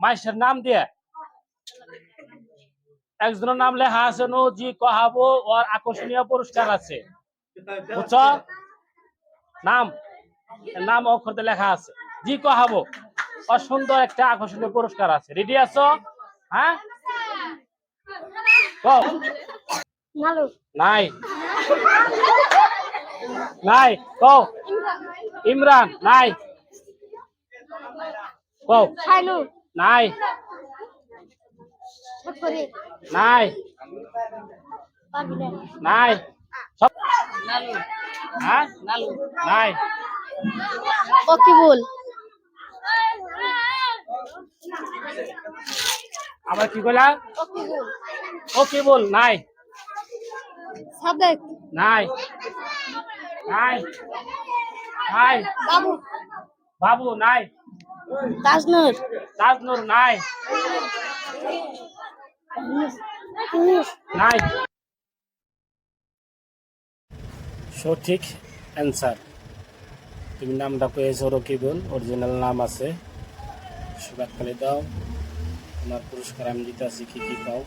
মাইশের নাম দিয়ে। একজনের নাম লেখা আছে নো জি কহাবো ওর আকর্ষণীয় পুরস্কার আছে। বুঝছ? নাম নাম অক্ষরতে লেখা আছে জি কহাবো ওর সুন্দর একটা আকর্ষণীয় পুরস্কার আছে। রেডি আছো? হ্যাঁ? নাই। নাই কও। ইমরান নাই। কও। শাইনু নাই। নাই। নাই। সব হ্যাঁ? নাই। অকিবুল। আবার কি কইলা? অকিবুল। ও কি বল নাই। সাদেক। নাই। নাই। নাই। বাবু। বাবু নাই। তাজনুর। তাজনুর নাই। নাই। সঠিক অ্যান্সার। তুমি নামটা পেয়েছ রকিবুল অরিজিনাল নাম আছে। সুবাদ খালি দাও। তোমার পুরস্কার আমি দিতে আছি কি কি পাও?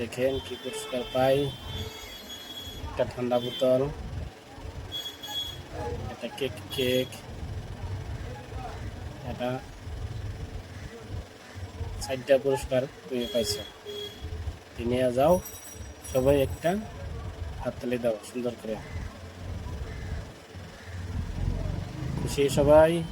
দেখেন কি পুরস্কার পাই? একটা ঠান্ডা বোতল। একটা কেক কেক। এটা চারটা পুরস্কার তুমি পাইছে। নিয়ে যাও। সবাই একটা হাততালি দাও, সুন্দর করে। খুশি সবাই।